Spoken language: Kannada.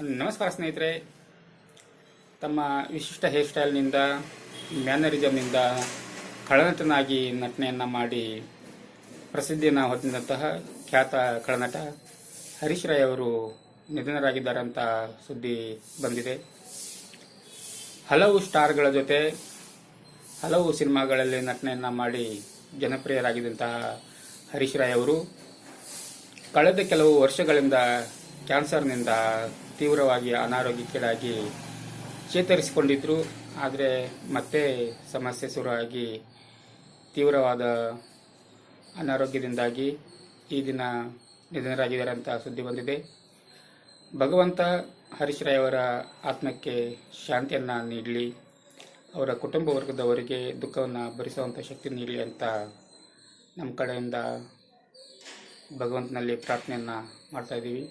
ನಮಸ್ಕಾರ ಸ್ನೇಹಿತರೆ. ತಮ್ಮ ವಿಶಿಷ್ಟ ಹೇರ್ ಸ್ಟೈಲ್ನಿಂದ ಮ್ಯಾನರಿಸಮ್ನಿಂದ ಖಳನಟನಾಗಿ ನಟನೆಯನ್ನು ಮಾಡಿ ಪ್ರಸಿದ್ಧಿಯನ್ನು ಹೊಂದಿದಂತಹ ಖ್ಯಾತ ಖಳನಟ ಹರೀಶ್ ರಾಯ್ ಅವರು ನಿಧನರಾಗಿದ್ದಾರೆ ಅಂತ ಸುದ್ದಿ ಬಂದಿದೆ. ಹಲವು ಸ್ಟಾರ್ಗಳ ಜೊತೆ ಹಲವು ಸಿನಿಮಾಗಳಲ್ಲಿ ನಟನೆಯನ್ನು ಮಾಡಿ ಜನಪ್ರಿಯರಾಗಿದ್ದಂತಹ ಹರೀಶ್ ರಾಯ್ ಅವರು ಕಳೆದ ಕೆಲವು ವರ್ಷಗಳಿಂದ ಕ್ಯಾನ್ಸರ್ನಿಂದ ತೀವ್ರವಾಗಿ ಅನಾರೋಗ್ಯಕ್ಕೀಡಾಗಿ ಚೇತರಿಸಿಕೊಂಡಿದ್ರು. ಆದರೆ ಮತ್ತೆ ಸಮಸ್ಯೆ ಶುರುವಾಗಿ ತೀವ್ರವಾದ ಅನಾರೋಗ್ಯದಿಂದಾಗಿ ಈ ದಿನ ನಿಧನರಾಗಿದ್ದಾರೆ ಅಂತ ಸುದ್ದಿ ಬಂದಿದೆ. ಭಗವಂತ ಹರೀಶ್ ರಾಯ್ ಅವರ ಆತ್ಮಕ್ಕೆ ಶಾಂತಿಯನ್ನು ನೀಡಲಿ, ಅವರ ಕುಟುಂಬ ವರ್ಗದವರಿಗೆ ದುಃಖವನ್ನು ಭರಿಸುವಂಥ ಶಕ್ತಿ ನೀಡಲಿ ಅಂತ ನಮ್ಮ ಕಡೆಯಿಂದ ಭಗವಂತನಲ್ಲಿ ಪ್ರಾರ್ಥನೆಯನ್ನು ಮಾಡ್ತಾ ಇದ್ದೀವಿ.